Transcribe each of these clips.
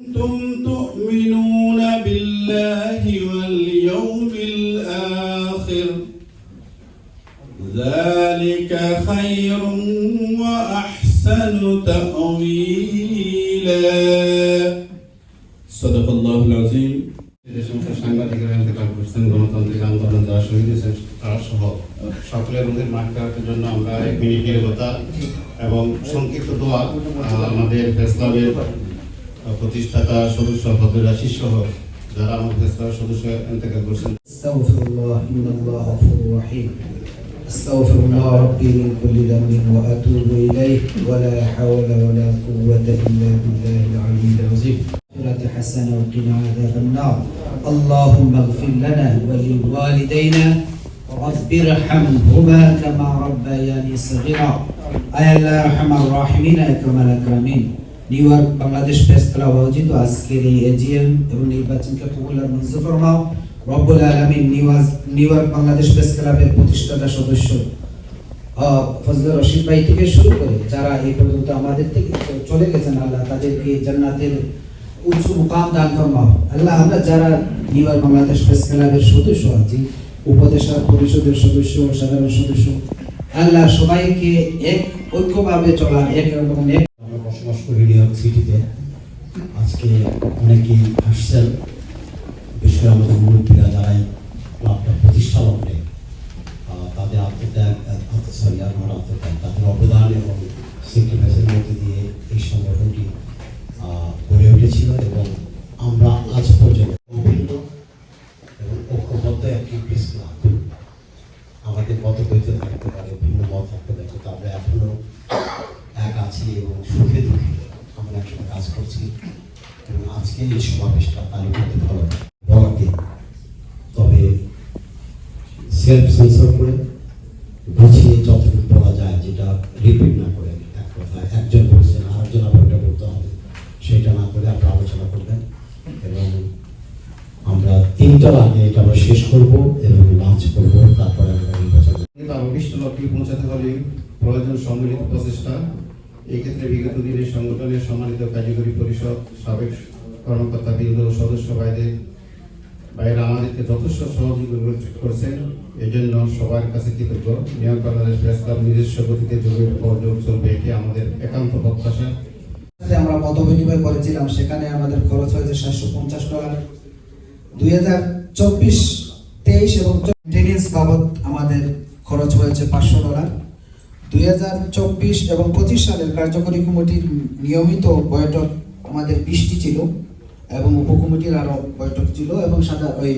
كنتم تؤمنون بالله واليوم الآخر ذلك خير وأحسن تأويلا صدق الله العظيم যে সমস্ত সাংবাদিকেরা ইন্তেকাল করছেন গণতান্ত্রিক আন্দোলন যারা শহীদ হয়েছেন তারা সহ সকলের মধ্যে মাঠ করার জন্য আমরা এক মিনিট নিরবতা এবং সংক্ষিপ্ত দোয়া আহ, আমাদের ফেসলামের প্রতিষ্ঠাতা সদস্য ভদ্রাশি সহ যারা আমাদের ফেসলামের সদস্য ইন্তেকাল করছেন استغفر الله ان الله غفور رحيم استغفر الله ربي من كل ذنب واتوب اليه ولا حول ولا قوه الا بالله العلي العظيم آخرة حسنه وقنا عذاب النار اللهم اغفر لنا ولوالدينا رب ارحمهما كما ربياني صغيرا আয় আল্লাহ Rahman রাহিমিন একরমাল আকরামিন New York Bangladesh press club আয়োজিত আজকের এই এজিএম এবং নির্বাচনকে কবুল আর মঞ্জুর ফরমাও রব্বুল আলামিন নিউ ইয়র্ক বাংলাদেশ প্রেস ক্লাবের প্রতিষ্ঠাতা সদস্য ফজলুর রশিদ ভাই থেকে শুরু করে যারা এই পর্যন্ত আমাদের থেকে চলে গেছেন, আল্লাহ তাদেরকে জান্নাতের উচ্চ মুকাম দান ফরমাও। আল্লাহ, আমরা যারা নিউ ইয়র্ক বাংলাদেশ প্রেস ক্লাবের সদস্য আছি, উপদেষ্টা, পরিষদের সদস্য, সাধারণ সদস্য, আল্লাহ সবাইকে এক ঐক্যভাবে চলা এক রকম এক বসবাস করি নিউ ইয়র্ক সিটিতে আজকে অনেকেই আসছেন। বিশেষ করে আমাদের মুরব্বীরা যারাই ক্লাবটা প্রতিষ্ঠা লগ্নে তাদের আত্মত্যাগ সরি আমার আত্মত্যাগ তাদের অবদান এবং সেক্রিফাইসের মধ্যে দিয়ে এই সংগঠনটি গড়ে উঠেছিল এবং আমরা আজ পর্যন্ত অভিন্ন এবং ঐক্যবদ্ধ একটি প্রেস ক্লাব আমাদের মত বইতে থাকতে পারে ভিন্ন মত থাকতে পারে কিন্তু আমরা এখনও এক আছি এবং সুখে দুঃখে আমরা একসাথে কাজ করছি এবং আজকে এই সমাবেশটা তালিকাতে ভালো দিন তবে সেলফ সেন্সর করে বুঝিয়ে যতটুকু বলা যায় যেটা রিপিট না করে এক কথা, একজন বলছেন, আরেকজন আবার ওটা বলতে হবে। সেটা না করে আপনারা আলোচনা করবেন এবং আমরা তিনটার আগে এটা আমরা শেষ করব এবং লাঞ্চ করব, তারপরে আমরা নির্বাচন অভিষ্ট লক্ষ্যে পৌঁছাতে হলে প্রয়োজন সম্মিলিত প্রচেষ্টা। এই ক্ষেত্রে বিগত দিনে সংগঠনের সম্মানিত কার্যকরী পরিষদ, সাবেক কর্মকর্তা বৃন্দ সদস্য ভাইদের ভাইয়েরা আমাদেরকে যথেষ্ট সহযোগিতা করছেন। এই জন্য সবার কাছে কৃতজ্ঞ। নিয়োগ বাংলাদেশ নিজস্ব গতিতে যোগের পর যোগ চলবে এটি আমাদের একান্ত প্রত্যাশা। আমরা মত বিনিময় করেছিলাম, সেখানে আমাদের খরচ হয়েছে সাতশো পঞ্চাশ ডলার। দুই হাজার চব্বিশ, তেইশ এবং বাবদ আমাদের খরচ হয়েছে পাঁচশো ডলার। দুই হাজার চব্বিশ এবং পঁচিশ সালের কার্যকরী কমিটির নিয়মিত বৈঠক আমাদের বৃষ্টি ছিল। এবং উপকমিটির আরও বৈঠক ছিল এবং সাদা ওই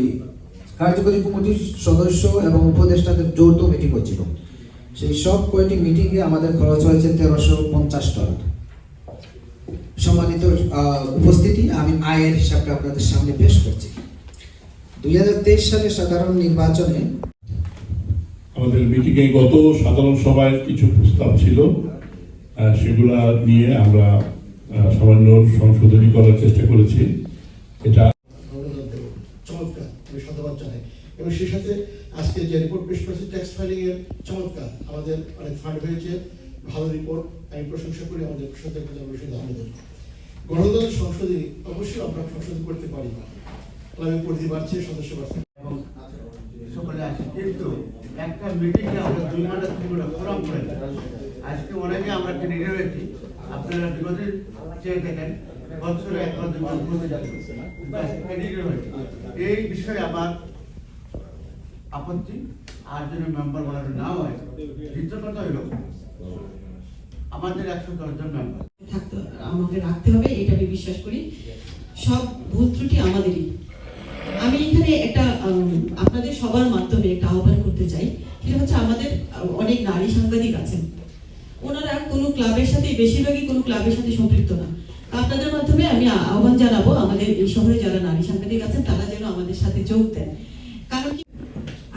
কার্যকরী কমিটির সদস্য এবং উপদেষ্টাদের যৌথ মিটিং হয়েছিল। সেই সব কয়টি মিটিংয়ে আমাদের খরচ হয়েছে তেরোশো পঞ্চাশ ডলার। সম্মানিত উপস্থিতি, আমি আয়ের হিসাবটা আপনাদের সামনে পেশ করছি। দুই সালের সাধারণ নির্বাচনে আমাদের মিটিংয়ে গত সাধারণ সভায় কিছু প্রস্তাব ছিল। সেগুলা নিয়ে আমরা সামান্য সংশোধনী করার চেষ্টা করেছি। এটা চমৎকার আমি শতবাদ জানাই। এবং সেই সাথে আজকে যে রিপোর্ট পেশ করেছে ট্যাক্স ফাইলিং এর চমৎকার। আমাদের অনেক ফান্ড হয়েছে ভালো রিপোর্ট আমি প্রশংসা করি আমাদের গণতন্ত্র সংশোধনী অবশ্যই আমরা সংশোধন করতে পারি পরিধি বাড়ছে সদস্য বাড়ছে। সকলে আসে। কিন্তু একটা মিটিংয়ে আমরা দুই ঘণ্টা তিন ঘণ্টা ফোরাম করে আজকে অনেকে আমরা হয়েছি আপনারা বিগত চেয়ে দেখেন, বছরে এই বিষয়ে আমার আপত্তি, আর মেম্বার না হয় দ্বিতীয় কথা আমাদের একশো মেম্বার রাখতে হবে, এটা আমি বিশ্বাস করি। সব ভুল ত্রুটি আমাদেরই। আমি এখানে একটা আপনাদের সবার মাধ্যমে একটা আহ্বান করতে চাই। সেটা হচ্ছে আমাদের অনেক নারী সাংবাদিক আছেন। ওনারা কোনো ক্লাবের সাথে বেশিরভাগই কোনো ক্লাবের সাথে সম্পৃক্ত না। আপনাদের মাধ্যমে আমি আহ্বান জানাব, আমাদের এই শহরে যারা নারী সাংবাদিক আছেন, তারা যেন আমাদের সাথে যোগ দেন। কারণ কি?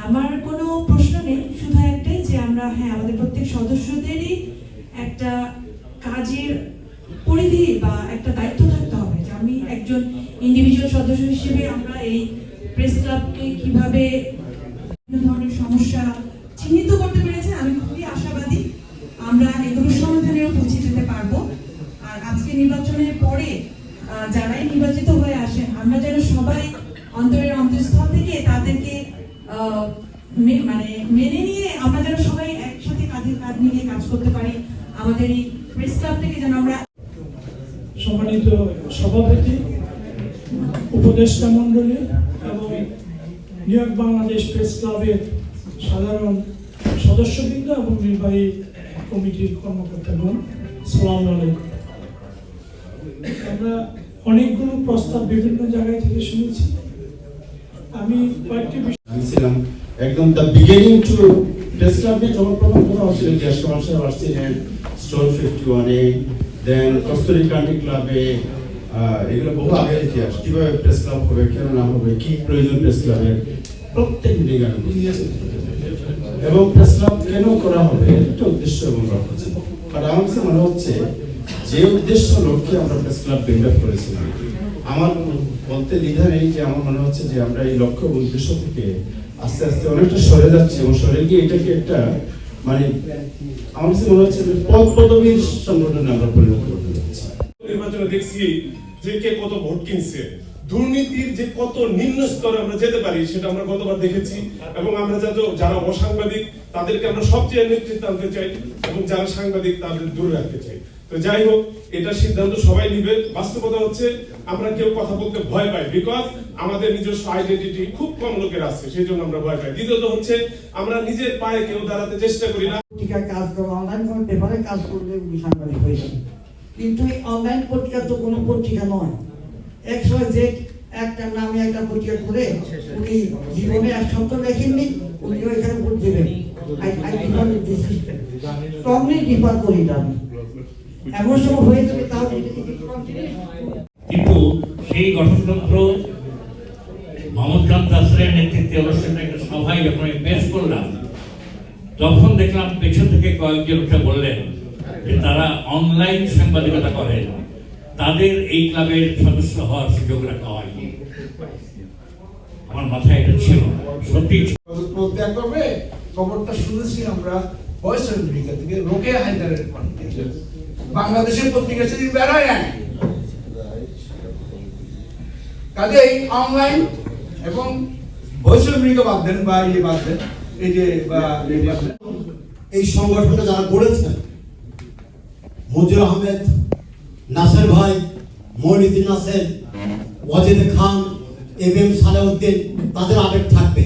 আমার কোনো প্রশ্ন নেই, শুধু একটাই যে আমরা হ্যাঁ আমাদের প্রত্যেক সদস্যদেরই একটা কাজের পরিধি বা একটা দায়িত্ব থাকতে হবে যে আমি একজন ইন্ডিভিজুয়াল সদস্য হিসেবে আমরা এই প্রেস ক্লাবকে কীভাবে যারাই নির্বাচিত হয়ে আসেন, আমরা যেন সবাই অন্তরের অন্তঃস্থল থেকে তাদেরকে মানে মেনে নিয়ে আমরা যেন সবাই একসাথে কাঁধে কাঁধ মিলিয়ে কাজ করতে পারি, আমাদের এই প্রেস ক্লাব থেকে যেন আমরা সম্মানিত সভাপতি, উপদেষ্টা মণ্ডলী এবং নিউ ইয়র্ক বাংলাদেশ প্রেস ক্লাবের সাধারণ সদস্যবৃন্দ এবং নির্বাহী কমিটির কর্মকর্তাগণ সালাম আলাইকুম। আমরা অনেকগুলো প্রস্তাব বিভিন্ন জায়গায় থেকে শুনেছি। আমি কয়েকটি বিষয় একদম দ্য বিগিনিং টু ক্লাবে যখন প্রথম কথা হচ্ছিল জ্যেষ্ঠ মানুষের আসছিলেন স্টোর ফিফটি ওয়ানে দেন কস্তুরি কান্টি ক্লাবে এগুলো বহু আগের ইতিহাস। কীভাবে প্রেস ক্লাব হবে কেন না হবে, কি প্রয়োজন প্রেস ক্লাবের প্রত্যেক মিটিং এবং প্রেস ক্লাব কেন করা হবে, একটা উদ্দেশ্য এবং ছিল। আর আমার মনে হচ্ছে যে উদ্দেশ্য লক্ষ্যে আমরা প্রেস ক্লাব বিল্ড করেছিলাম, আমার বলতে দ্বিধা নেই যে আমার মনে হচ্ছে যে আমরা এই লক্ষ্য উদ্দেশ্য থেকে আস্তে আস্তে অনেকটা সরে যাচ্ছে এবং সরে গিয়ে এটাকে একটা মানে আমার কাছে মনে হচ্ছে পদ পদবীর সংগঠনে আমরা পরিণত করতে যাচ্ছি। নির্বাচনে দেখছি যে কে কত ভোট কিনছে। দুর্নীতির যে কত নিম্ন স্তরে আমরা যেতে পারি, সেটা আমরা গতবার দেখেছি এবং আমরা যাতে যারা অসাংবাদিক, তাদেরকে আমরা সবচেয়ে নেতৃত্ব আনতে চাই এবং যারা সাংবাদিক, তাদের দূরে রাখতে চাই। তো যাই হোক, এটা সিদ্ধান্ত সবাই নিবে। বাস্তবতা হচ্ছে, আমরা কেউ কথা বলতে ভয় পাই বিকজ আমাদের নিজস্ব আইডেন্টিটি খুব কম লোকের আছে, সেই জন্য আমরা ভয় পাই। দ্বিতীয়ত হচ্ছে, আমরা নিজের পায়ে কেউ দাঁড়াতে চেষ্টা করি না। পত্রিকায় কাজ করব অনলাইন কোনো পেপারে কাজ করলে সাংবাদিক হয়েছে কিন্তু এই অনলাইন পত্রিকা তো কোনো পত্রিকা নয়। একসময় যে একটা নামে একটা পত্রিকা করে উনি জীবনে এক সপ্তাহ লেখেননি, উনি ওইখানে ভোট দেবেন। I I differ this system strongly differ করি আমি। এমন সময় হয়ে যাবে তাও কিন্তু সেই গঠনতন্ত্র মোহাম্মদ খান নেতৃত্বে অনুষ্ঠানে একটা সভায় যখন আমি পেশ করলাম তখন দেখলাম পেছন থেকে কয়েকজন উঠে বললেন যে তারা অনলাইন সাংবাদিকতা করেন তাদের এই ক্লাবের সদস্য হওয়ার সুযোগ রাখা হয়নি। আমার মাথায় এটা ছিল সত্যি। প্রত্যাগ করবে খবরটা শুনেছি আমরা ভয়েস আমেরিকা থেকে রোকে হায়দারের বাংলাদেশের পত্রিকা সেদিন বেরোয় না কাজেই অনলাইন এবং আমেরিকা বাদ দেন বা ইয়ে বাদ দেন, এই যে ইয়ে এই সংগঠনটা যারা গড়েছেন মঞ্জুর আহমেদ, নাসের ভাই মৌলিদিন নাসের, ওয়াজেদ খান, এম এম সালেউদ্দিন, তাদের আবেগ থাকবে।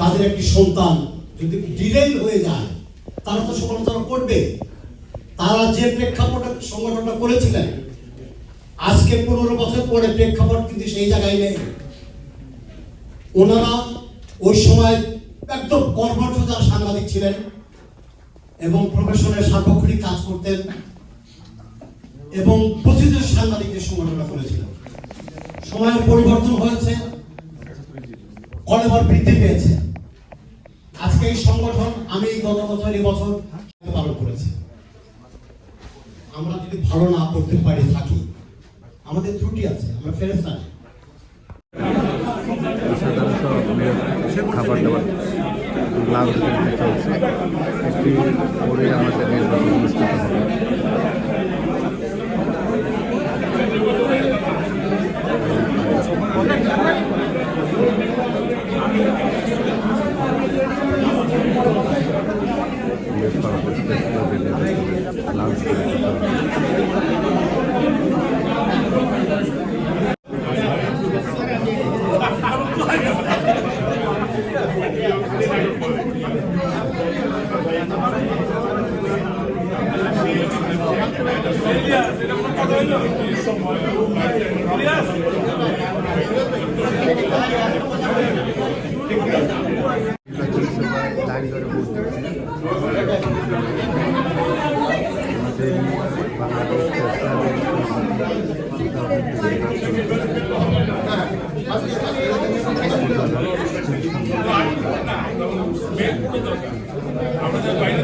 তাদের একটি সন্তান যদি ডিলেই হয়ে যায়, তারা তো সমালোচনা করবে। তারা যে প্রেক্ষাপটে সংগঠনটা করেছিলেন, আজকে পনেরো বছর পরে প্রেক্ষাপট কিন্তু সেই জায়গায় নেই। ওনারা ওই সময় একদম কর্মঠ সাংবাদিক ছিলেন এবং প্রফেশনের সার্বক্ষণিক কাজ করতেন এবং প্রচুর সাংবাদিকদের সংগঠন করেছিল সময়ের পরিবর্তন হয়েছে কলেবর বৃদ্ধি পেয়েছে। আজকে এই সংগঠন, আমি গত বছর এই বছর পালন করেছি আমরা যদি ভালো না করতে পারি, থাকি। আমাদের ত্রুটি আছে, আমরা ফেরত না খাবার দাবার লাভ চলছে। একটি পরে আমাদের নির্বাচন অনুষ্ঠিত হবে। লাভ আমাদের বাইরে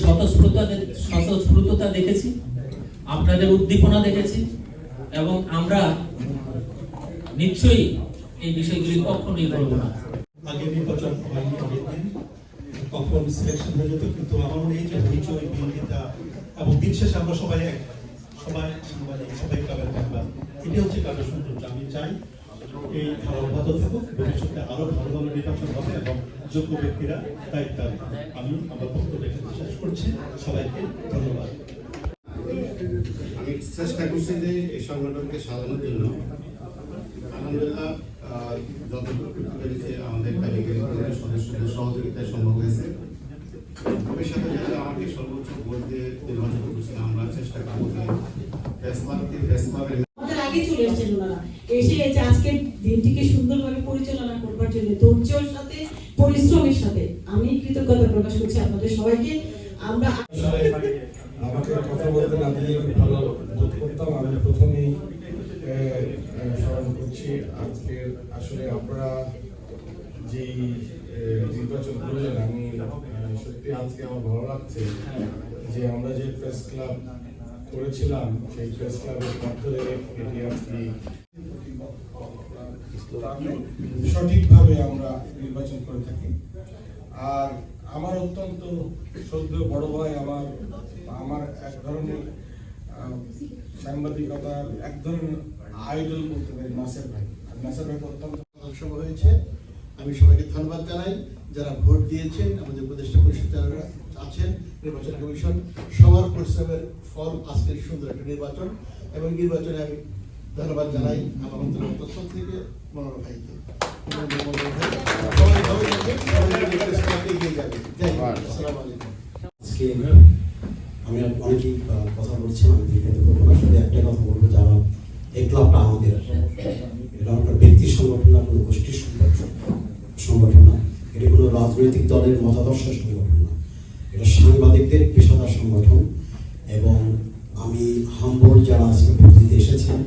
স্বতঃস্ফূর্ততা স্বতঃস্ফূর্ততা দেখেছি আপনাদের উদ্দীপনা দেখেছি এবং আমরা নিশ্চয়ই এই বিষয়গুলি কখনোই করব না। আগে নির্বাচন হয়নি অনেকদিন, কখন সিলেকশন হয়ে যেত কিন্তু আমার মনে হয় যে হইচই এবং দিন শেষে আমরা সবাই এক, সবাই সাংবাদিক, সবাই ক্লাবের মেম্বার। এটি হচ্ছে ক্লাবের সৌন্দর্য। আমি চাই এই ধারা অব্যাহত থাকুক, ভবিষ্যতে আরও ভালো ভালো নির্বাচন হবে এবং যোগ্য ব্যক্তিরা দায়িত্ব। আমি আমার বক্তব্য শেষ করছি। সবাইকে ধন্যবাদ। চেষ্টা করছি যে এই সংগঠনকে সাজানোর জন্য। আলহামদুলিল্লাহ যতটুকু আমাদের কারিগরি সদস্যদের সহযোগিতায় সম্ভব হয়েছে। ভবিষ্যতে যারা আমাকে সর্বোচ্চ ভোট দিয়ে নির্বাচিত আমরা চেষ্টা করব যে প্রেস ক্লাবকে প্রেস ক্লাবের আমাদের আগে চলে এসেছেন ওনারা। এসে যে আজকের দিনটিকে সুন্দরভাবে পরিচালনা করবার জন্য ধৈর্যের সাথে পরিশ্রমের সাথে আমি কৃতজ্ঞতা প্রকাশ করছি আপনাদের সবাইকে। আমরা আমাকে কথা বলতে না দিলে ভালো করতাম আমি প্রথমেই স্মরণ করছি। আজকে আসলে আমরা যে নির্বাচন করলেন, আমি সত্যি আজকে আমার ভালো লাগছে যে আমরা যে প্রেস ক্লাব করেছিলাম, সেই প্রেস ক্লাবের মাধ্যমে এটি আজকে সঠিকভাবে আমরা নির্বাচন করে থাকি। আর আমার অত্যন্ত শ্রদ্ধেয় বড় ভাই, আমার আমার এক ধরনের সাংবাদিকতার এক ধরনের আইডল বলতে পারি, নাসের ভাই। আর নাসের ভাই অত্যন্ত সভা হয়েছে। আমি সবাইকে ধন্যবাদ জানাই। যারা ভোট দিয়েছেন, আমাদের উপদেষ্টা পরিষদ যারা আছেন, নির্বাচন কমিশন, সবার পরিশ্রমের ফল আজকের সুন্দর একটা নির্বাচন। এবং নির্বাচনে আমি ধন্যবাদ জানাই আমার অন্তর্গত থেকে মনোর ভাইকে। আজকে আমি অনেকেই কথা বলছি আমি দীর্ঘায়িত করব না শুধু একটা কথা বলব যারা এই ক্লাবটা আমাদের, এটা একটা ব্যক্তি সংগঠন না, কোনো গোষ্ঠীর সংগঠন সংগঠন না। এটা কোনো রাজনৈতিক দলের মতাদর্শ সংগঠন না। এটা সাংবাদিকদের পেশাদার সংগঠন, এবং আমি হাম্বল যারা আজকে ভোট দিতে এসেছেন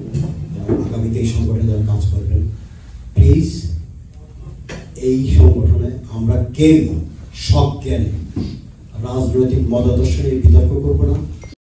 আগামীতে এই সংগঠনে যারা কাজ করবেন প্লিজ এই সংগঠনে আমরা কেউ সজ্ঞানী রাজনৈতিক মতাদর্শ নিয়ে বিতর্ক করব না।